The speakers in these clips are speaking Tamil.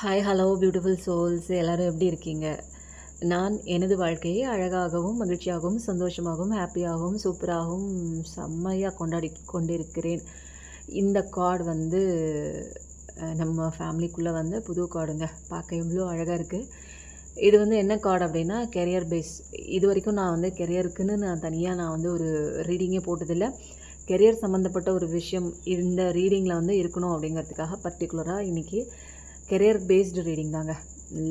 ஹாய் ஹலோ பியூட்டிஃபுல் சோல்ஸ் எல்லோரும் எப்படி இருக்கீங்க? நான் எனது வாழ்க்கையை அழகாகவும் மகிழ்ச்சியாகவும் சந்தோஷமாகவும் ஹாப்பியாகவும் சூப்பராகவும் செம்மையாக கொண்டாடி கொண்டிருக்கிறேன். இந்த கார்டு வந்து நம்ம ஃபேமிலிக்குள்ளே வந்து புது கார்டுங்க பார்க்க எவ்வளோ அழகாக இருக்குது இது வந்து என்ன கார்டு அப்படின்னா கெரியர் பேஸ் இது வரைக்கும் நான் வந்து கெரியருக்குன்னு நான் தனியாக நான் வந்து ஒரு ரீடிங்கே போட்டதில்லை. கெரியர் சம்மந்தப்பட்ட ஒரு விஷயம் இந்த ரீடிங்கில் வந்து இருக்கணும் அப்படிங்கிறதுக்காக பர்டிகுலராக இன்றைக்கி கெரியர் பேஸ்டு ரீடிங் தாங்க.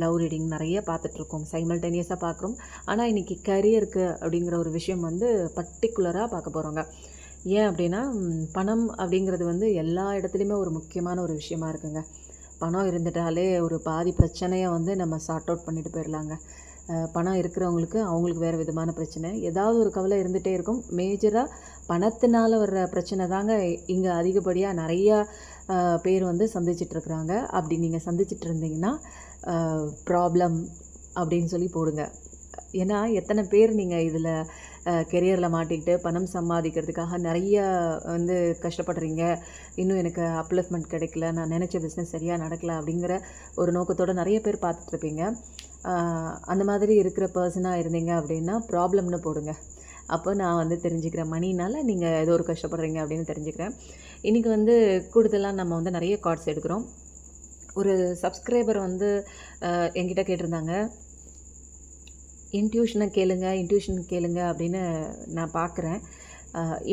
லவ் ரீடிங் நிறைய பார்த்துட்ருக்கோம். சைமல்டேனியஸாக பார்க்குறோம். ஆனால் இன்றைக்கி கரியருக்கு அப்படிங்கிற ஒரு விஷயம் வந்து பர்டிகுலராக பார்க்க போகிறோங்க ஏன் அப்படின்னா பணம் அப்படிங்கிறது வந்து எல்லா இடத்துலையுமே ஒரு முக்கியமான ஒரு விஷயமா இருக்குங்க. பணம் இருந்துட்டாலே ஒரு பாதி பிரச்சனையை வந்து நம்ம சார்ட் அவுட் பண்ணிட்டு போயிடலாங்க. பணம் இருக்கிறவங்களுக்கு அவங்களுக்கு வேறு விதமான பிரச்சனை. ஏதாவது ஒரு கவலை இருந்துகிட்டே இருக்கும். மேஜராக பணத்தினால வர்ற பிரச்சனை தாங்க இங்கே அதிகப்படியாக நிறையா பேர் வந்து சந்திச்சிட்ருக்குறாங்க. அப்படி நீங்கள் சந்திச்சிட்டு இருந்தீங்கன்னா ப்ராப்ளம் அப்படின்னு சொல்லி போடுங்க. ஏன்னா எத்தனை பேர் நீங்கள் இதில் கெரியரில் மாட்டிக்கிட்டு பணம் சம்பாதிக்கிறதுக்காக நிறைய வந்து கஷ்டப்படுறீங்க. இன்னும் எனக்கு அப்லிஃப்மெண்ட் கிடைக்கல. நான் நினச்ச பிஸ்னஸ் சரியாக நடக்கல அப்படிங்கிற ஒரு நோக்கத்தோடு நிறைய பேர் பார்த்துட்ருப்பீங்க. அந்த மாதிரி இருக்கிற பர்சனாக இருந்தீங்க அப்படின்னா ப்ராப்ளம்னு போடுங்க. அப்போ நான் வந்து தெரிஞ்சுக்கிறேன். மணினால் நீங்கள் ஏதோ ஒரு கஷ்டப்படுறீங்க அப்படின்னு தெரிஞ்சுக்கிறேன். இன்றைக்கி வந்து கூடுதலாக நம்ம வந்து நிறைய கார்ட்ஸ் எடுக்கிறோம். ஒரு சப்ஸ்கிரைபர் வந்து என்கிட்ட கேட்டிருந்தாங்க. இன்ட்யூஷனை கேளுங்க இன்ட்யூஷன் கேளுங்க அப்படின்னு நான் பார்க்குறேன்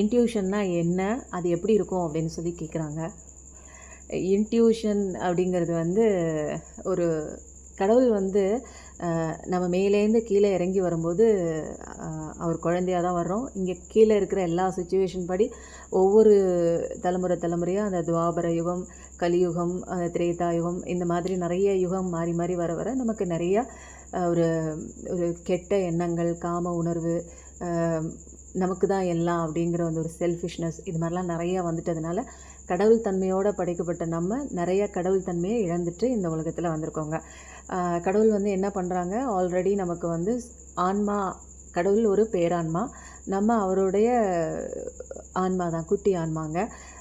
இன்ட்யூஷன்னா என்ன அது எப்படி இருக்கும் அப்படின்னு சொல்லி கேட்குறாங்க இன்ட்யூஷன் அப்படிங்கிறது வந்து ஒரு கடவுள் வந்து நம்ம மேலேருந்து கீழே இறங்கி வரும்போது அவர் குழந்தையாக தான் வர்றோம். இங்கே கீழே இருக்கிற எல்லா சுச்சுவேஷன் படி ஒவ்வொரு தலைமுறை தலைமுறையாக அந்த துவாபர யுகம் கலியுகம் அஹ், திரேதா யுகம் இந்த மாதிரி நிறைய யுகம் மாறி மாறி வர வர நமக்கு நிறையா ஒரு ஒரு கெட்ட எண்ணங்கள் காம உணர்வு நமக்கு தான் எல்லாம் அப்படிங்கிற அந்த ஒரு செல்ஃபிஷ்னஸ் இது மாதிரிலாம் நிறையா வந்துட்டதுனால கடவுள் தன்மையோடு படைக்கப்பட்ட நம்ம நிறைய கடவுள் தன்மையை இழந்துட்டு இந்த உலகத்தில் வந்திருக்கோங்க. கடவுள் வந்து என்ன பண்ணுறாங்க ஆல்ரெடி நமக்கு வந்து ஆன்மா கடவுள் ஒரு பேரான்மா. நம்ம அவருடைய ஆன்மா தான் குட்டி ஆன்மாங்க.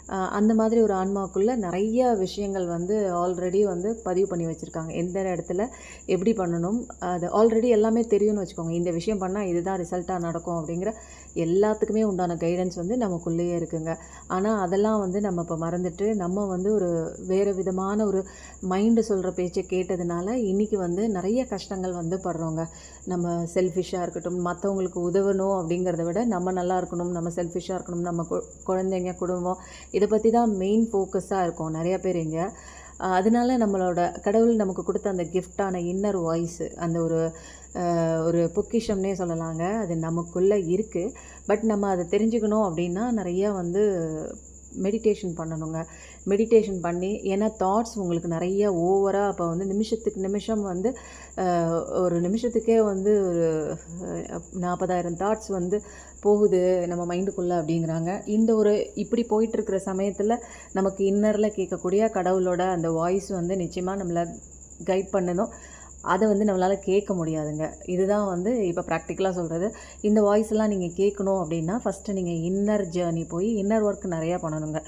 அந்த மாதிரி ஒரு ஆன்மாக்குள்ளே நிறைய விஷயங்கள் வந்து ஆல்ரெடி வந்து பதிவு பண்ணி வச்சுருக்காங்க. எந்த இடத்துல எப்படி பண்ணணும் அது ஆல்ரெடி எல்லாமே தெரியும்னு வச்சுக்கோங்க. இந்த விஷயம் பண்ணால் இதுதான் ரிசல்ட்டாக நடக்கும் அப்படிங்கிற எல்லாத்துக்குமே உண்டான கைடன்ஸ் வந்து நமக்குள்ளேயே இருக்குங்க. ஆனால் அதெல்லாம் வந்து நம்ம இப்போ மறந்துட்டு நம்ம வந்து ஒரு வேறு விதமான ஒரு மைண்டு சொல்கிற பேச்சை கேட்டதுனால இன்றைக்கி வந்து நிறைய கஷ்டங்கள் வந்து படுறோங்க. நம்ம செல்ஃபிஷாக இருக்கட்டும் மற்றவங்களுக்கு உதவணும் அப்படிங்கிறத விட நம்ம நல்லா இருக்கணும் நம்ம செல்ஃபிஷாக இருக்கணும் நம்ம கு- குழந்தைங்க குடும்பம் இதை பற்றி தான் மெயின் ஃபோக்கஸாக இருக்கும் நிறையா பேர் இங்கே. அதனால நம்மளோட கடவுள் நமக்கு கொடுத்த அந்த கிஃப்டான இன்னர் வாய்ஸு அந்த ஒரு ஒரு பொக்கிஷம்னே சொல்லலாங்க. அது நமக்குள்ளே இருக்குது பட் நம்ம அதை தெரிஞ்சுக்கணும் அப்படின்னா நிறையா வந்து மெடிடேஷன் பண்ணணுங்க. மெடிடேஷன் பண்ணி ஏன்னா தாட்ஸ் உங்களுக்கு நிறைய ஓவராக அப்போ வந்து நிமிஷத்துக்கு நிமிஷம் வந்து ஒரு நிமிஷத்துக்கே வந்து ஒரு நாற்பதாயிரம் தாட்ஸ் வந்து போகுது நம்ம மைண்டுக்குள்ளே அப்படிங்கிறாங்க. இந்த ஒரு இப்படி போயிட்டுருக்கிற சமயத்தில் நமக்கு இன்னரில் கேட்கக்கூடிய கடவுளோட அந்த வாய்ஸ் வந்து நிச்சயமாக நம்மளை கைட் பண்ணணும் அதை வந்து நம்மளால் கேட்க முடியாதுங்க. இதுதான் வந்து இப்போ ப்ராக்டிக்கலாக சொல்கிறது இந்த வாய்ஸ் எல்லாம் நீங்கள் கேட்கணும் அப்படின்னா ஃபஸ்ட்டு நீங்கள் இன்னர் ஜேர்னி போய் இன்னர் ஒர்க் நிறையா பண்ணணுங்க.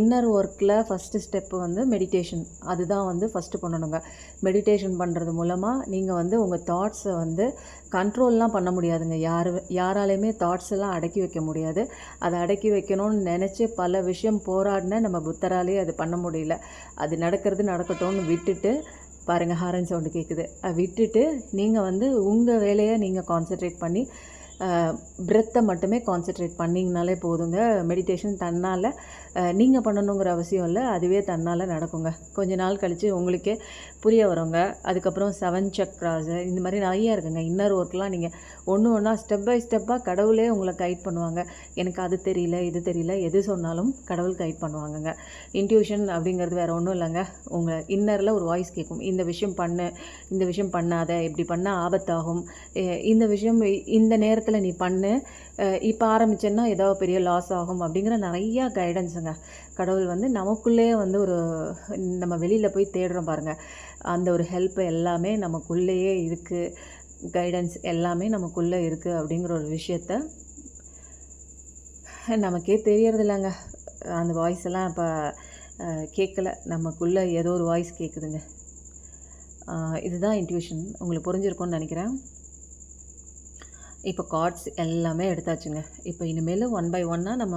இன்னர் ஒர்க்கில் ஃபஸ்ட்டு ஸ்டெப்பு வந்து மெடிடேஷன் அதுதான் வந்து ஃபஸ்ட்டு பண்ணணுங்க. மெடிடேஷன் பண்ணுறது மூலமாக நீங்கள் வந்து உங்கள் தாட்ஸை வந்து கண்ட்ரோல்லாம் பண்ண முடியாதுங்க. யார் யாராலையுமே தாட்ஸ் எல்லாம் அடக்கி வைக்க முடியாது. அதை அடக்கி வைக்கணும்னு நினச்சி பல விஷயம் போராடின நம்ம புத்தராலே அது பண்ண முடியல. அது நடக்கிறது நடக்கட்டும்னு விட்டுட்டு பாருங்கள் ஹாரன் சவுண்டு கேட்குது அதை விட்டுட்டு நீங்கள் வந்து உங்கள் வேலையை நீங்கள் கான்சென்ட்ரேட் பண்ணி பிரெத்தை மட்டுமே கான்சென்ட்ரேட் பண்ணிங்கனாலே போதுங்க. மெடிடேஷன் தன்னால் நீங்கள் பண்ணணுங்கிற அவசியம் இல்லை. அதுவே தன்னால் நடக்குங்க. கொஞ்ச நாள் கழித்து உங்களுக்கே புரிய வருங்க. அதுக்கப்புறம் செவன் சக்ராஸ் இந்த மாதிரி நிறைய இருக்குங்க. இன்னர் ஒர்க்லாம் நீங்கள் ஒன்று ஒன்றா ஸ்டெப் பை ஸ்டெப்பாக கடவுளே உங்களை கைட் பண்ணுவாங்க. எனக்கு அது தெரியல இது தெரியல எது சொன்னாலும் கடவுள் கைட் பண்ணுவாங்கங்க. இன்ட்யூஷன் அப்படிங்கிறது வேறு ஒன்றும் இல்லைங்க. உங்கள் இன்னரில் ஒரு வாய்ஸ் கேட்கும் இந்த விஷயம் பண்ணு இந்த விஷயம் பண்ணாத இப்படி பண்ணால் ஆபத்தாகும். இந்த விஷயம் இந்த நேரத்தில் நீ பண்ணு. இப்போ ஆரம்பிச்சேன்னா ஏதோ பெரிய லாஸ் ஆகும் அப்படிங்கிற நிறையா கைடன்ஸுங்க கடவுள் வந்து நமக்குள்ளே வந்து ஒரு நம்ம வெளியில் போய் தேடுறோம் பாருங்கள் அந்த ஒரு ஹெல்ப் எல்லாமே நமக்குள்ளேயே இருக்குது கைடன்ஸ் எல்லாமே நமக்குள்ளே இருக்குது அப்படிங்கிற ஒரு விஷயத்த நமக்கே தெரியறது இல்லைங்க அந்த வாய்ஸ் எல்லாம் இப்போ கேட்கல. நமக்குள்ளே ஏதோ ஒரு வாய்ஸ் கேட்குதுங்க இதுதான் இன்ட்யூஷன் உங்களுக்கு புரிஞ்சிருக்கும்னு நினைக்கிறேன். இப்போ கார்ட்ஸ் எல்லாமே எடுத்தாச்சுங்க. இப்போ இனிமேல் ஒன் பை ஒன்னாக நம்ம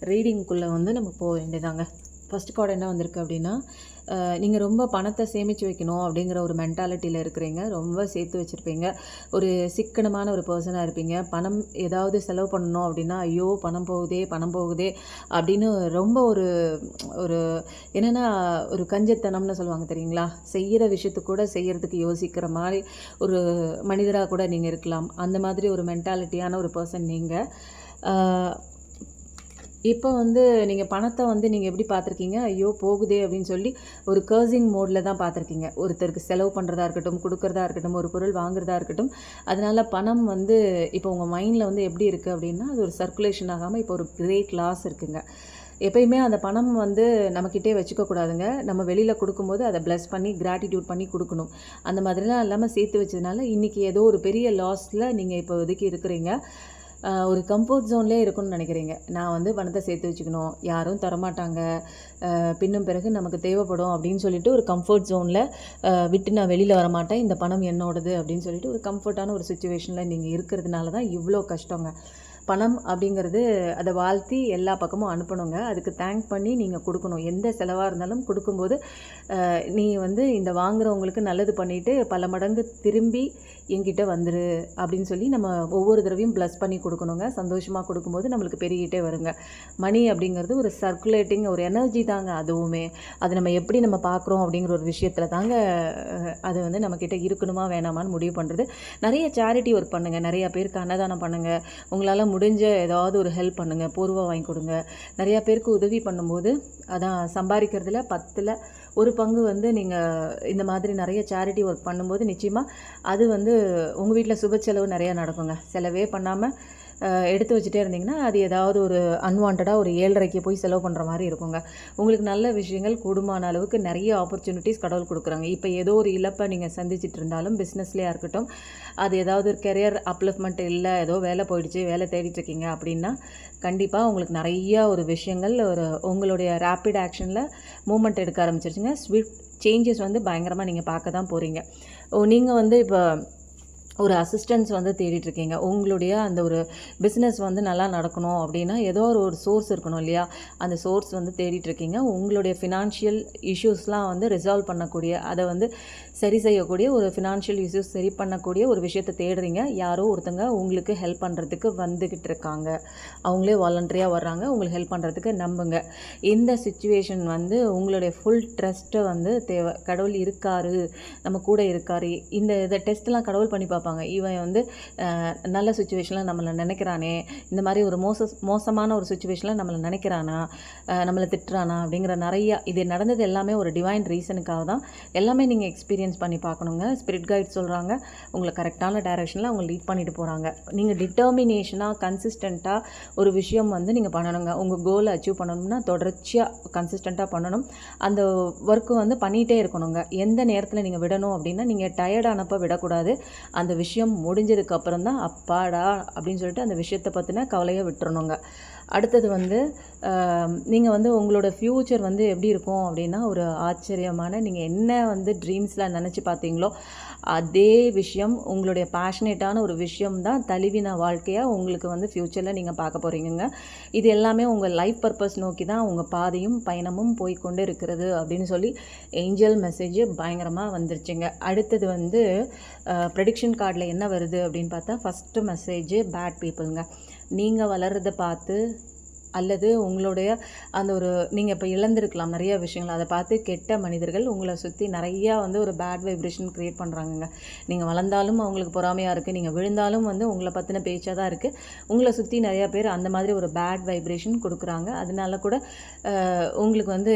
ரீடிங்குள்ளே வந்து நம்ம போக வேண்டியதாங்க. ஃபஸ்ட் கார்டு என்ன வந்திருக்கு அப்படின்னா நீங்கள் ரொம்ப பணத்தை சேமித்து வைக்கணும் அப்படிங்கிற ஒரு மென்டாலிட்டியில் இருக்கிறீங்க. ரொம்ப சேர்த்து வச்சுருப்பீங்க. ஒரு சிக்கனமான ஒரு பர்சனாக இருப்பீங்க. பணம் ஏதாவது செலவு பண்ணணும் அப்படின்னா ஐயோ பணம் போகுதே பணம் போகுதே அப்படின்னு ரொம்ப ஒரு ஒரு என்னென்னா ஒரு கஞ்சத்தனம்னு சொல்லுவாங்க தெரியுங்களா? செய்கிற விஷயத்து கூட செய்கிறதுக்கு யோசிக்கிற மாதிரி ஒரு மனிதராக கூட நீங்கள் இருக்கலாம். அந்த மாதிரி ஒரு மென்டாலிட்டியான ஒரு பர்சன் நீங்கள் இப்போ வந்து நீங்கள் பணத்தை வந்து நீங்கள் எப்படி பார்த்துருக்கீங்க? ஐயோ போகுதே அப்படின்னு சொல்லி ஒரு கர்சிங் மோடில் தான் பார்த்துருக்கீங்க. ஒருத்தருக்கு செலவு பண்ணுறதா இருக்கட்டும் கொடுக்குறதா இருக்கட்டும் ஒரு பொருள் வாங்குறதா இருக்கட்டும். அதனால் பணம் வந்து இப்போ உங்கள் மைண்டில் வந்து எப்படி இருக்குது அப்படின்னா அது ஒரு சர்க்குலேஷன் ஆகாமல் இப்போ ஒரு கிரேட் லாஸ் இருக்குங்க. எப்பயுமே அந்த பணம் வந்து நம்மக்கிட்டே வச்சுக்கக்கூடாதுங்க நம்ம வெளியில் கொடுக்கும்போது அதை ப்ளஸ் பண்ணி கிராட்டிடியூட் பண்ணி கொடுக்கணும். அந்த மாதிரிலாம் இல்லாமல் சேர்த்து வச்சதுனால இன்றைக்கி ஏதோ ஒரு பெரிய லாஸில் நீங்கள் இப்போ ஒதுக்கி இருக்கிறீங்க. ஒரு கம்ஃபர்ட் ஜோன்லேயே இருக்கும்னு நினைக்கிறீங்க. நான் வந்து பணத்தை சேர்த்து வச்சுக்கணும். யாரும் தரமாட்டாங்க. பின்னும் பிறகு நமக்கு தேவைப்படும் அப்படின்னு சொல்லிட்டு ஒரு கம்ஃபர்ட் ஜோனில் விட்டு நான் வெளியில் வரமாட்டேன். இந்த பணம் என்னோடது அப்படின்னு சொல்லிட்டு ஒரு கம்ஃபர்ட்டான ஒரு சுச்சுவேஷனில் நீங்கள் இருக்கிறதுனால தான் இவ்வளோ கஷ்டங்க. பணம் அப்படிங்கிறது அதை வாழ்த்தி எல்லா பக்கமும் அனுப்பணுங்க. அதுக்கு தேங்க் பண்ணி நீங்கள் கொடுக்கணும். எந்த செலவாக இருந்தாலும் கொடுக்கும்போது நீ வந்து இந்த வாங்குகிறவங்களுக்கு நல்லது பண்ணிவிட்டு பல மடங்கு திரும்பி என்கிட்ட வந்துரு அப்படின்னு சொல்லி நம்ம ஒவ்வொரு தடவையும் ப்ளஸ் பண்ணி கொடுக்கணுங்க. சந்தோஷமாக கொடுக்கும்போது நம்மளுக்கு பெருகிட்டே வருங்க. மணி அப்படிங்கிறது ஒரு சர்க்குலேட்டிங் ஒரு எனர்ஜி தாங்க அதுவுமே. அது நம்ம எப்படி நம்ம பார்க்குறோம் அப்படிங்கிற ஒரு விஷயத்தில் தாங்க அது வந்து நம்மக்கிட்ட இருக்கணுமா வேணாமான்னு முடிவு பண்ணுறது நிறைய சேரிட்டி ஒர்க் பண்ணுங்கள் நிறையா பேருக்கு அன்னதானம் பண்ணுங்கள் உங்களால் முடிஞ்ச ஏதாவது ஒரு ஹெல்ப் பண்ணுங்கள் பூர்வம் வாங்கி கொடுங்க. நிறையா பேருக்கு உதவி பண்ணும்போது அதான் சம்பாதிக்கிறதுல பத்தில் ஒரு பங்கு வந்து நீங்கள் இந்த மாதிரி நிறைய சேரிட்டி ஒர்க் பண்ணும்போது நிச்சயமாக அது வந்து உங்கள் வீட்டில் சுப செலவு நிறையா நடக்குங்க. செலவே பண்ணாமல் எடுத்து வச்சுட்டே இருந்தீங்கன்னா அது ஏதாவது ஒரு அன்வான்டாக ஒரு ஏழரைக்கு போய் செலவு பண்ணுற மாதிரி இருக்குங்க. உங்களுக்கு நல்ல விஷயங்கள் கூடுமான அளவுக்கு நிறைய ஆப்பர்ச்சுனிட்டிஸ் கடவுள் கொடுக்குறாங்க. இப்போ ஏதோ ஒரு இழப்பை நீங்கள் சந்திச்சிட்டு இருந்தாலும் பிஸ்னஸ்லேயே இருக்கட்டும் அது ஏதாவது ஒரு கெரியர் அப்லிஃப்மெண்ட் இல்லை ஏதோ வேலை போயிடுச்சு வேலை தேடிட்டு இருக்கீங்க அப்படின்னா கண்டிப்பாக உங்களுக்கு நிறைய ஒரு விஷயங்கள் ஒரு உங்களுடைய ரேப்பிட் ஆக்ஷனில் மூமெண்ட் எடுக்க ஆரம்பிச்சிருச்சுங்க. ஸ்விஃப்ட் சேஞ்சஸ் வந்து பயங்கரமாக நீங்கள் பார்க்க தான் போகிறீங்க நீங்கள் வந்து இப்போ ஒரு அசிஸ்டன்ஸ் வந்து தேடிட்டுருக்கீங்க. உங்களுடைய அந்த ஒரு பிஸ்னஸ் வந்து நல்லா நடக்கணும் அப்படின்னா ஏதோ ஒரு ஒரு சோர்ஸ் இருக்கணும் இல்லையா? அந்த சோர்ஸ் வந்து தேடிட்டுருக்கீங்க. உங்களுடைய ஃபினான்ஷியல் இஷ்யூஸ்லாம் வந்து ரிசால்வ் பண்ணக்கூடிய அதை வந்து சரி செய்யக்கூடிய ஒரு ஃபினான்ஷியல் இஷ்யூஸ் சரி பண்ணக்கூடிய ஒரு விஷயத்தை தேடுறீங்க. யாரோ ஒருத்தங்க உங்களுக்கு ஹெல்ப் பண்ணுறதுக்கு வந்துக்கிட்டு இருக்காங்க. அவங்களே வாலண்டரியாக வர்றாங்க. உங்களுக்கு ஹெல்ப் பண்ணுறதுக்கு நம்புங்க. இந்த சுச்சுவேஷன் வந்து உங்களுடைய ஃபுல் ட்ரஸ்ட்டை வந்து தேவை கடவுள் இருக்காரு. நம்ம கூட இருக்காரு. இந்த இதை டெஸ்ட்லாம் கடவுள் பண்ணி பார்ப்பாங்க. பார்ப்பாங்க இவன் வந்து நல்ல சுச்சுவேஷனில் நம்மளை நினைக்கிறானே. இந்த மாதிரி ஒரு மோச மோசமான ஒரு சுச்சுவேஷனில் நம்மளை நினைக்கிறானா? நம்மளை திட்டுறானா? அப்படிங்கிற நிறையா இது நடந்தது எல்லாமே ஒரு டிவைன் ரீசனுக்காக தான் எல்லாமே நீங்கள் எக்ஸ்பீரியன்ஸ் பண்ணி பார்க்கணுங்க. ஸ்பிரிட் கைட் சொல்கிறாங்க உங்களை கரெக்டான டைரெக்ஷனில் அவங்க லீட் பண்ணிட்டு போகிறாங்க நீங்கள் டிட்டர்மினேஷனாக கன்சிஸ்டண்ட்டாக ஒரு விஷயம் வந்து நீங்கள் பண்ணணுங்க. உங்கள் கோலை அச்சீவ் பண்ணணும்னா தொடர்ச்சியாக கன்சிஸ்டண்ட்டாக பண்ணணும். அந்த ஒர்க்கு வந்து பண்ணிகிட்டே இருக்கணுங்க. எந்த நேரத்தில் நீங்கள் விடணும் அப்படின்னா நீங்கள் டயர்டானப்போ விடக்கூடாது. அந்த விஷயம் முடிஞ்சதுக்கப்புறம் தான் அப்பாடா அப்படின்னு சொல்லிட்டு அந்த விஷயத்தை பற்றின கவலையை விட்டுறணுங்க. அடுத்தது வந்து நீங்கள் வந்து உங்களோட ஃப்யூச்சர் வந்து எப்படி இருக்கும் அப்படின்னா ஒரு ஆச்சரியமான நீங்கள் என்ன வந்து ட்ரீம்ஸில் நினச்சி பார்த்தீங்களோ அதே விஷயம் உங்களுடைய பேஷனேட்டான ஒரு விஷயம் தான் தழுவின வாழ்க்கையாக உங்களுக்கு வந்து ஃப்யூச்சரில் நீங்கள் பார்க்க போகிறீங்க இது எல்லாமே உங்கள் லைஃப் பர்பஸ் நோக்கி தான் உங்கள் பாதையும் பயணமும் போய்கொண்டு இருக்கிறது அப்படின்னு சொல்லி ஏஞ்சல் மெசேஜ் பயங்கரமாக வந்துருச்சுங்க. அடுத்தது வந்து ப்ரெடிக்ஷன் கார்டில் என்ன வருது அப்படின்னு பார்த்தா ஃபஸ்ட்டு மெசேஜ் பேட் பீப்புளுங்க நீங்கள் வளர்கிறத பார்த்து அல்லது உங்களுடைய அந்த ஒரு நீங்கள் இப்போ இழந்திருக்கலாம் நிறைய விஷயங்கள். அதை பார்த்து கெட்ட மனிதர்கள் உங்களை சுற்றி நிறையா வந்து ஒரு பேட் வைப்ரேஷன் க்ரியேட் பண்ணுறாங்கங்க நீங்கள் வளர்ந்தாலும் அவங்களுக்கு பொறாமையாக இருக்குது நீங்கள் விழுந்தாலும் வந்து உங்களை பற்றின பேச்சாக தான் இருக்குது உங்களை சுற்றி நிறையா பேர் அந்த மாதிரி ஒரு பேட் வைப்ரேஷன் கொடுக்குறாங்க. அதனால கூட உங்களுக்கு வந்து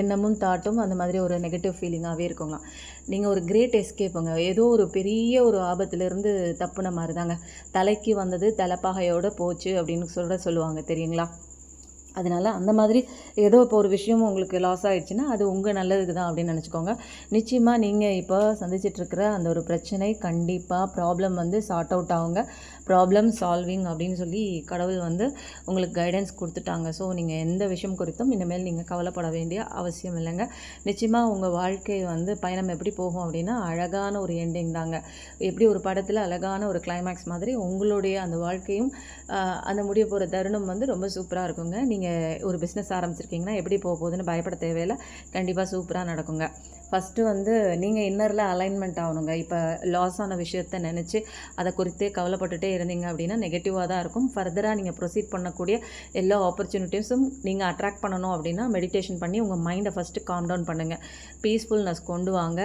எண்ணமும் தாட்டும் அந்த மாதிரி ஒரு நெகட்டிவ் ஃபீலிங்காகவே இருக்குங்க. நீங்கள் ஒரு கிரேட் எஸ்கேப்புங்க ஏதோ ஒரு பெரிய ஒரு ஆபத்துலேருந்து தப்புன மாதிரி தாங்க தலைக்கு வந்தது தலைப்பாகையோடு போச்சு அப்படின்னு சொல்ல சொல்லுவாங்க தெரியுங்களா? அதனால அந்த மாதிரி ஏதோ இப்போ ஒரு விஷயம் உங்களுக்கு லாஸ் ஆகிடுச்சுன்னா அது உங்கள் நல்லதுக்கு தான் அப்படின்னு நினச்சிக்கோங்க. நிச்சயமாக நீங்கள் இப்போ சந்திச்சிட்ருக்கிற அந்த ஒரு பிரச்சனை கண்டிப்பாக ப்ராப்ளம் வந்து சார்ட் அவுட் ஆகுங்க. ப்ராப்ளம் சால்விங் அப்படின்னு சொல்லி கடவுள் வந்து உங்களுக்கு கைடன்ஸ் கொடுத்துட்டாங்க. ஸோ நீங்கள் எந்த விஷயம் குறித்தும் இனிமேல் நீங்கள் கவலைப்பட வேண்டிய அவசியம் இல்லைங்க. நிச்சயமாக உங்கள் வாழ்க்கை வந்து பயணம் எப்படி போகும் அப்படின்னா அழகான ஒரு எண்டிங் தாங்க. எப்படி ஒரு படத்தில் அழகான ஒரு கிளைமேக்ஸ் மாதிரி உங்களுடைய அந்த வாழ்க்கையும் அந்த முடிய போகிற தருணம் வந்து ரொம்ப சூப்பராக இருக்குங்க. நீங்கள் ஒரு பிஸ்னஸ் ஆரம்பிச்சிருக்கீங்கன்னா எப்படி போக போகுதுன்னு பயப்பட தேவையில்லை. கண்டிப்பாக சூப்பராக நடக்குங்க. ஃபஸ்ட்டு வந்து நீங்கள் இன்னரில் அலைன்மெண்ட் ஆகணுங்க. இப்போ லாஸ் ஆன விஷயத்த நினச்சி அதை குறித்தே கவலைப்பட்டுட்டே இருந்தீங்க அப்படின்னா நெகட்டிவாக தான் இருக்கும். ஃபர்தராக நீங்கள் ப்ரொசீட் பண்ணக்கூடிய எல்லா ஆப்பர்ச்சுனிட்டிஸும் நீங்கள் அட்ராக்ட் பண்ணணும் அப்படின்னா மெடிடேஷன் பண்ணி உங்கள் மைண்டை ஃபஸ்ட்டு காம் டவுன் பண்ணுங்கள் பீஸ்ஃபுல்னஸ் கொண்டு வாங்க.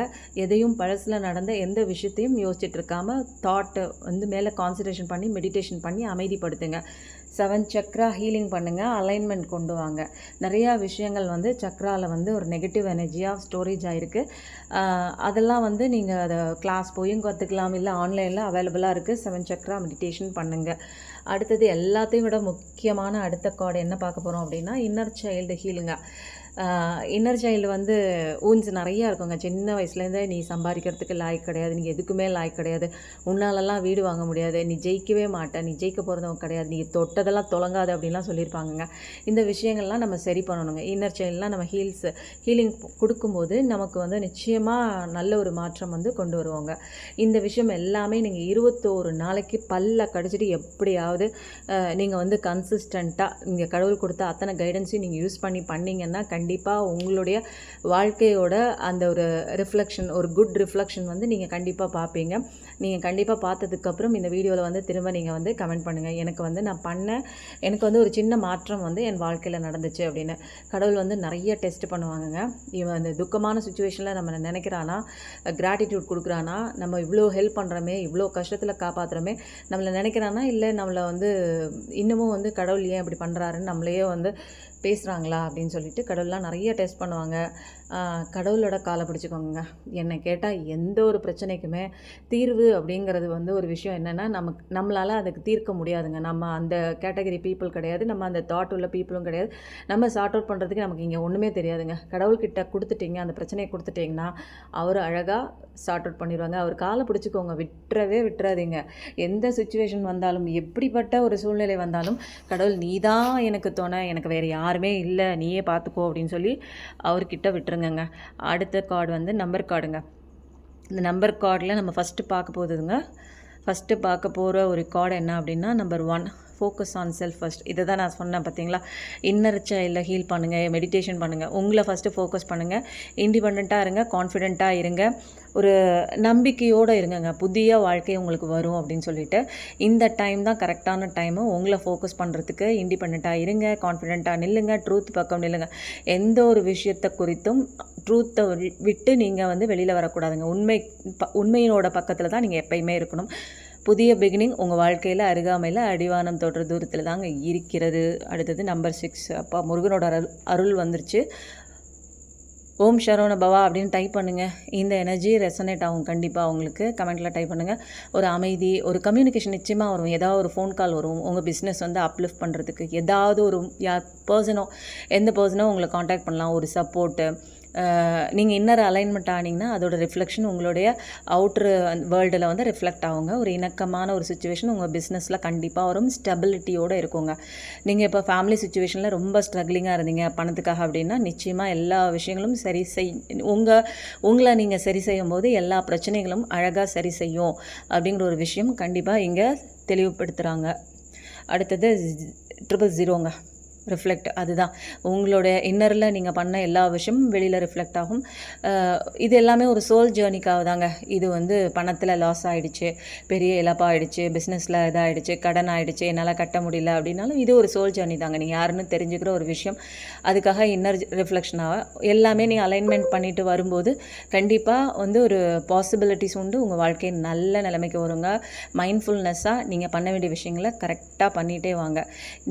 எதையும் பழசில் நடந்த எந்த விஷயத்தையும் யோசிச்சுட்டு இருக்காமல் தாட்டை வந்து மேலே கான்சன்ட்ரேஷன் பண்ணி மெடிடேஷன் பண்ணி அமைதிப்படுத்துங்க. செவன் சக்ரா ஹீலிங் பண்ணுங்கள் அலைன்மெண்ட் கொண்டு வாங்க. நிறையா விஷயங்கள் வந்து சக்ராவில் வந்து ஒரு நெகட்டிவ் எனர்ஜியாக ஸ்டோரேஜ் ஆகிருக்கு அதெல்லாம் வந்து நீங்கள் அதை கிளாஸ் போயும் கற்றுக்கலாம் இல்லை ஆன்லைனில் அவைலபிளாக இருக்குது செவன் சக்ரா மெடிடேஷன் பண்ணுங்கள் அடுத்தது எல்லாத்தையும் விட முக்கியமான அடுத்த கார்டு என்ன பார்க்க போகிறோம் அப்படின்னா இன்னர் சைல்டு ஹீலிங்காக இன்னர் சைல்டு வந்து ஊன்ஸ் நிறையா இருக்குங்க. சின்ன வயசுலேருந்தே நீ சம்பாதிக்கிறதுக்கு லாய்க்கு கிடையாது. நீங்கள் எதுக்குமே லாய்க்கு கிடையாது. உன்னாலலாம் வீடு வாங்க முடியாது. நீ ஜெயிக்கவே மாட்டேன் நீ ஜெயிக்க போகிறதவங்க கிடையாது. நீ தொட்டதெல்லாம் தொலங்காது அப்படின்லாம் சொல்லியிருப்பாங்கங்க. இந்த விஷயங்கள்லாம் நம்ம சரி பண்ணணுங்க. இன்னர் சைல்டெலாம் நம்ம ஹீல்ஸ் ஹீலிங் கொடுக்கும்போது நமக்கு வந்து நிச்சயமாக நல்ல ஒரு மாற்றம் வந்து கொண்டு வருவாங்க. இந்த விஷயம் எல்லாமே நீங்கள் இருபத்தோரு நாளைக்கு பல்ல கடிச்சிட்டு எப்படியாவது நீங்கள் வந்து கன்சிஸ்டண்ட்டாக இங்கே கடவுள் கொடுத்த அத்தனை கைடன்ஸையும் நீங்கள் யூஸ் பண்ணி பண்ணிங்கன்னா கண்டிப்பாக கண்டிப்பாக உங்களுடைய வாழ்க்கையோட அந்த ஒரு ரிஃப்ளெக்ஷன் ஒரு குட் ரிஃப்ளெக்ஷன் வந்து நீங்கள் கண்டிப்பாக பார்ப்பீங்க நீங்கள் கண்டிப்பாக பார்த்ததுக்கப்புறம் இந்த வீடியோவில் வந்து திரும்ப நீங்கள் வந்து கமெண்ட் பண்ணுங்கள் எனக்கு வந்து நான் பண்ணேன் எனக்கு வந்து ஒரு சின்ன மாற்றம் வந்து என் வாழ்க்கையில் நடந்துச்சு அப்படின்னு. கடவுள் வந்து நிறைய டெஸ்ட் பண்ணுவாங்கங்க. இவன் அந்த துக்கமான சுச்சுவேஷனில் நம்ம நினைக்கிறானா கிராட்டிடியூட் கொடுக்குறானா நம்ம இவ்வளோ ஹெல்ப் பண்ணுறோமே இவ்வளோ கஷ்டத்தில் காப்பாற்றுறோமே நம்மளை நினைக்கிறானா இல்லை நம்மளை வந்து இன்னமும் வந்து கடவுள் ஏன் இப்படி பண்ணுறாருன்னு நம்மளையே வந்து பேசுகிறாங்களா அப்படின்னு சொல்லிட்டு கடவுள்லாம் நிறைய டெஸ்ட் பண்ணுவாங்க. கடவுளோட காலை பிடிச்சிக்கோங்க என்னை கேட்டால் எந்த ஒரு பிரச்சனைக்குமே தீர்வு அப்படிங்கிறது வந்து ஒரு விஷயம் என்னென்னா நமக்கு நம்மளால் அதுக்கு தீர்க்க முடியாதுங்க. நம்ம அந்த கேட்டகரி பீப்புள் கிடையாது. நம்ம அந்த தாட் உள்ள பீப்புளும் கிடையாது. நம்ம சார்ட் அவுட் பண்ணுறதுக்கு நமக்கு இங்கே ஒன்றுமே தெரியாதுங்க. கடவுள்கிட்ட கொடுத்துட்டீங்க அந்த பிரச்சனையை கொடுத்துட்டிங்கன்னா அவர் அழகாக சார்ட் அவுட் பண்ணிடுவாங்க அவர் காலை பிடிச்சிக்கோங்க. விட்டுறவே விட்டுறாதீங்க. எந்த சுச்சுவேஷன் வந்தாலும் எப்படிப்பட்ட ஒரு சூழ்நிலை வந்தாலும் கடவுள் நீ தான் எனக்கு துணை. எனக்கு வேறு யாருமே இல்லை நீயே பார்த்துக்கோ அப்படின்னு சொல்லி அவர்கிட்ட விட்டுருங்கங்க. அடுத்த கார்டு வந்து நம்பர் கார்டுங்க இந்த நம்பர் கார்டில் நம்ம ஃபஸ்ட்டு பார்க்க போகுதுங்க ஃபஸ்ட்டு பார்க்க போகிற ஒரு கார்டு என்ன அப்படின்னா number one focus on self first இதை தான் நான் சொன்னேன் பார்த்தீங்களா இன்னர் சைல்டில் ஹீல் பண்ணுங்கள் மெடிடேஷன் பண்ணுங்கள் உங்களை ஃபஸ்ட்டு ஃபோக்கஸ் பண்ணுங்கள் இண்டிபெண்ட்டாக இருங்க கான்ஃபிடெண்ட்டாக இருங்க. ஒரு நம்பிக்கையோடு இருங்கங்க. புதிய வாழ்க்கை உங்களுக்கு வரும் அப்படின்னு சொல்லிட்டு இந்த டைம் தான் கரெக்டான டைமு உங்களை ஃபோக்கஸ் பண்ணுறதுக்கு இண்டிபெண்ட்டாக இருங்க கான்ஃபிடெண்ட்டாக நில்லுங்க ட்ரூத் பக்கம் நில்லுங்க. எந்த ஒரு விஷயத்தை குறித்தும் ட்ரூத்தை விட்டு நீங்கள் வந்து வெளியில் வரக்கூடாதுங்க. உண்மை ப உண்மையினோட பக்கத்தில் தான் நீங்கள் எப்பயுமே இருக்கணும். புதிய பிகினிங் உங்கள் வாழ்க்கையில் அருகாமையில் அடிவானம் தொடுற தூரத்தில் தாங்க இருக்கிறது. அடுத்தது நம்பர் சிக்ஸ் அப்பா முருகனோட அருள் அருள் வந்துருச்சு. ஓம் ஷரோன பவா அப்படின்னு டைப் பண்ணுங்கள் இந்த எனர்ஜி ரெசனேட் ஆகும் கண்டிப்பாக உங்களுக்கு. கமெண்ட்டில் டைப் பண்ணுங்கள் ஒரு அமைதி ஒரு கம்யூனிகேஷன் நிச்சயமாக வரும். ஏதாவது ஒரு ஃபோன் கால் வரும். உங்கள் பிஸ்னஸ் வந்து அப்லிஃப்ட் பண்ணுறதுக்கு ஏதாவது ஒரு யார் பர்சனோ எந்த பர்சனோ உங்களை காண்டாக்ட் பண்ணலாம். ஒரு சப்போர்ட்டு நீங்கள் இன்னர் அலைன்மெண்ட் ஆனீங்கன்னா அதோட ரிஃப்ளெக்ஷன் உங்களுடைய அவுட்ரு வேர்ல்டில் வந்து ரிஃப்ளெக்ட் ஆகுங்க. ஒரு இணக்கமான ஒரு சுச்சுவேஷன் உங்கள் பிஸ்னஸில் கண்டிப்பாக வரும். ஸ்டெபிலிட்டியோடு இருக்குங்க. நீங்கள் இப்போ ஃபேமிலி சுச்சுவேஷனில் ரொம்ப ஸ்ட்ரகிளிங்காக இருந்தீங்க பணத்துக்காக அப்படின்னா நிச்சயமாக எல்லா விஷயங்களும் சரி செய் உங்கள் உங்களை நீங்கள் சரி செய்யும் போது எல்லா பிரச்சனைகளும் அழகாக சரி செய்யும் அப்படிங்கிற ஒரு விஷயம் கண்டிப்பாக இங்கே தெளிவுபடுத்துகிறாங்க அடுத்தது ட்ரிபிள் ஜீரோங்க ரிஃப்ளெக்ட் அதுதான். உங்களுடைய இன்னரில் நீங்கள் பண்ண எல்லா விஷயமும் வெளியில் ரிஃப்ளெக்ட் ஆகும். இது எல்லாமே ஒரு சோல் ஜேர்னிக்காக தாங்க. இது வந்து பணத்தில் லாஸ் ஆகிடுச்சு பெரிய இழப்பாகிடுச்சு பிஸ்னஸில் இதாகிடுச்சு கடன் ஆகிடுச்சு என்னால் கட்ட முடியல அப்படின்னாலும் இது ஒரு சோல் ஜேர்னி தாங்க. நீங்கள் யாருன்னு தெரிஞ்சுக்கிற ஒரு விஷயம். அதுக்காக இன்னர் ரிஃப்ளெக்ஷனாக எல்லாமே நீங்கள் அலைன்மெண்ட் பண்ணிட்டு வரும்போது கண்டிப்பாக வந்து ஒரு பாசிபிலிட்டிஸ் உண்டு. உங்கள் வாழ்க்கை நல்ல நிலைமைக்கு வருங்க. மைண்ட்ஃபுல்னஸ்ஸாக நீங்கள் பண்ண வேண்டிய விஷயங்களை கரெக்டாக பண்ணிகிட்டே வாங்க.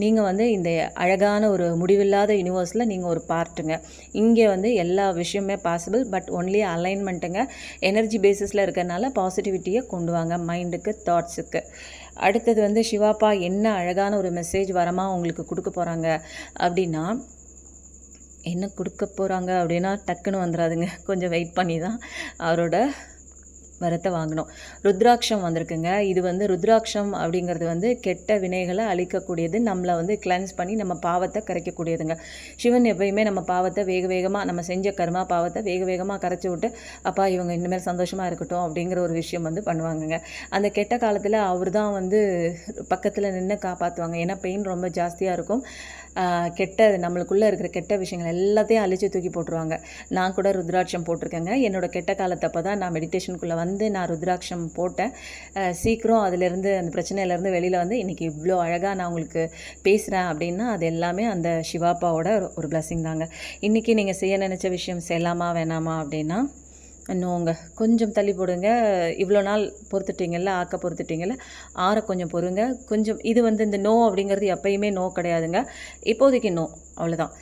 நீங்கள் வந்து இந்த அழகாக அழகான ஒரு முடிவில்லாத யூனிவர்ஸில் நீங்கள் ஒரு பார்ட்டுங்க இங்கே வந்து எல்லா விஷயமே பாசிபிள் பட் ஒன்லி அலைன்மெண்ட்டுங்க எனர்ஜி பேசிஸில் இருக்கிறனால பாசிட்டிவிட்டியை கொண்டு வாங்க மைண்டுக்கு தாட்ஸுக்கு அடுத்தது வந்து சிவாப்பா என்ன அழகான ஒரு மெசேஜ் வரமாக உங்களுக்கு கொடுக்க போகிறாங்க அப்படின்னா என்ன கொடுக்க போகிறாங்க அப்படின்னா டக்குன்னு வந்துடாதுங்க கொஞ்சம் வெயிட் பண்ணி தான் அவரோட வரத்தை வாங்கினோம் ருத்ராட்சம் வந்திருக்குங்க. இது வந்து ருத்ராட்சம் அப்படிங்கிறது வந்து கெட்ட வினைகளை அழிக்கக்கூடியது. நம்மளை வந்து கிளென்ஸ் பண்ணி நம்ம பாவத்தை கரைக்கக்கூடியதுங்க. சிவன் எப்பயுமே நம்ம பாவத்தை வேக வேகமாக நம்ம செஞ்ச கர்மா பாவத்தை வேக வேகமாக கரைச்சி விட்டு அப்பா இவங்க இனிமேல் சந்தோஷமாக இருக்கட்டும் அப்படிங்கிற ஒரு விஷயம் வந்து பண்ணுவாங்கங்க. அந்த கெட்ட காலத்தில் அவர் தான் வந்து பக்கத்தில் நின்று காப்பாற்றுவாங்க ஏன்னா பெயின் ரொம்ப ஜாஸ்தியாக இருக்கும். கெட்ட நம்மளுக்குள்ளே இருக்கிற கெட்ட விஷயங்கள் எல்லாத்தையும் அழிச்சு தூக்கி போட்டுருவாங்க. நான் கூட ருத்ராட்சம் போட்டிருக்கேங்க. என்னோடய கெட்ட காலத்தப்போ தான் நான் மெடிடேஷனுக்குள்ளே வந்து வந்து நான் ருத்ராட்சம் போட்டேன். சீக்கிரம் அதிலேருந்து அந்த பிரச்சனையிலேருந்து வெளியில் வந்து இன்றைக்கி இவ்வளோ அழகாக நான் உங்களுக்கு பேசுகிறேன் அப்படின்னா அது எல்லாமே அந்த சிவாப்பாவோட ஒரு பிளஸ்ஸிங் தாங்க. இன்றைக்கி நீங்கள் செய்ய நினச்ச விஷயம் செய்யலாமா வேணாமா அப்படின்னா நோங்க கொஞ்சம் தள்ளி போடுங்க. இவ்வளோ நாள் பொறுத்துட்டிங்கல்ல ஆக்க பொறுத்துட்டிங்கல்ல ஆற கொஞ்சம் பொறுங்க. கொஞ்சம் இது வந்து இந்த நோ அப்படிங்கிறது எப்பயுமே நோ கிடையாதுங்க. இப்போதைக்கு நோ அவ்வளோதான்.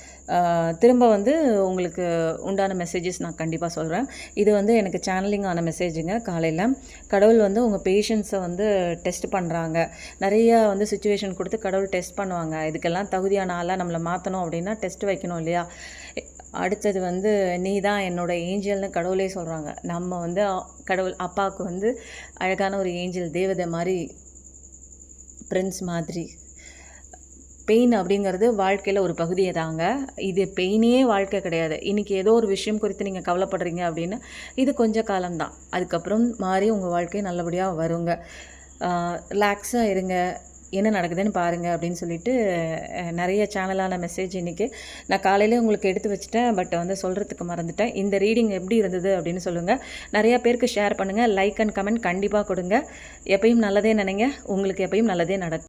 திரும்ப வந்து உங்களுக்கு உண்டான மெசேஜஸ் நான் கண்டிப்பாக சொல்கிறேன் இது வந்து எனக்கு சேனலிங் ஆன மெசேஜுங்க காலையில். கடவுள் வந்து உங்கள் பேஷன்ஸை வந்து டெஸ்ட் பண்ணுறாங்க நிறைய வந்து சுச்சுவேஷன் கொடுத்து கடவுள் டெஸ்ட் பண்ணுவாங்க. இதுக்கெல்லாம் தகுதியான ஆளாக நம்மளை மாற்றணும் அப்படின்னா டெஸ்ட் வைக்கணும் இல்லையா? அடுத்தது வந்து நீ தான் என்னோடய ஏஞ்சல்னு கடவுளே சொல்கிறாங்க நம்ம வந்து கடவுள் அப்பாவுக்கு வந்து அழகான ஒரு ஏஞ்சல் தேவதை மாதிரி பிரின்ஸ் மாதிரி. பெயின் அப்படிங்கிறது வாழ்க்கையில் ஒரு பகுதியை தாங்க. இது பெயினே வாழ்க்கை கிடையாது. இன்றைக்கி ஏதோ ஒரு விஷயம் குறித்து நீங்கள் கவலைப்படுறீங்க அப்படின்னு இது கொஞ்சம் காலம்தான் அதுக்கப்புறம் மாறி உங்கள் வாழ்க்கை நல்லபடியாக வருங்க. ரிலாக்ஸாக இருங்க. என்ன நடக்குதுன்னு பாருங்கள் அப்படின்னு சொல்லிட்டு நிறைய சேனலான மெசேஜ் இன்றைக்கி நான் காலையில் உங்களுக்கு எடுத்து வச்சுட்டேன். பட் வந்து சொல்கிறதுக்கு மறந்துட்டேன். இந்த ரீடிங் எப்படி இருந்தது அப்படின்னு சொல்லுங்கள் நிறையா பேருக்கு ஷேர் பண்ணுங்கள் லைக் அண்ட் கமெண்ட் கண்டிப்பாக கொடுங்க. எப்பயும் நல்லதே நினைங்க. உங்களுக்கு எப்பயும் நல்லதே நடக்கும்.